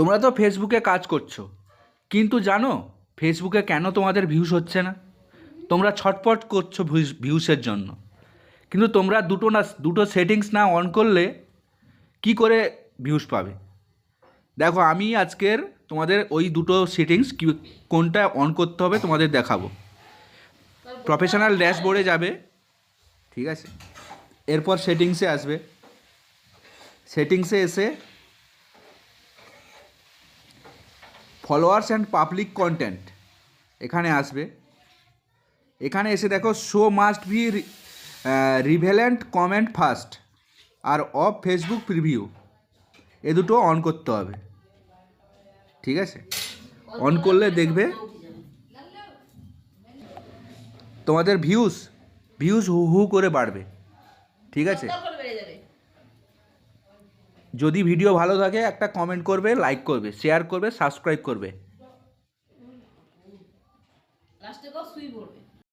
তোমরা তো ফেসবুকে কাজ করছ। কিন্তু জানো ফেসবুকে কেন তোমাদের ভিউস হচ্ছে না? তোমরা ছটপট করছ ভিউস ভিউসের জন্য। কিন্তু তোমরা দুটো না, দুটো সেটিংস না অন করলে কি করে ভিউস পাবে? দেখো, আমি আজকের তোমাদের ওই দুটো সেটিংস কি, কোনটা অন করতে হবে তোমাদের দেখাবো। প্রফেশনাল ড্যাশবোর্ডে যাবে, ঠিক আছে? এরপর সেটিংসে আসবে। সেটিংসে এসে ফলোয়ার্স অ্যান্ড পাবলিক কন্টেন্ট এখানে আসবে। এখানে এসে দেখো show must be relevant comment first R off Facebook preview এ দুটো অন করতে হবে। ঠিক আছে? অন করলে দেখবে তোমাদের ভিউজ ভিউজ হু হু করে বাড়বে। ঠিক আছে? যদি ভিডিও ভালো থাকে একটা কমেন্ট করবে লাইক করবে শেয়ার করবে সাবস্ক্রাইব করবে।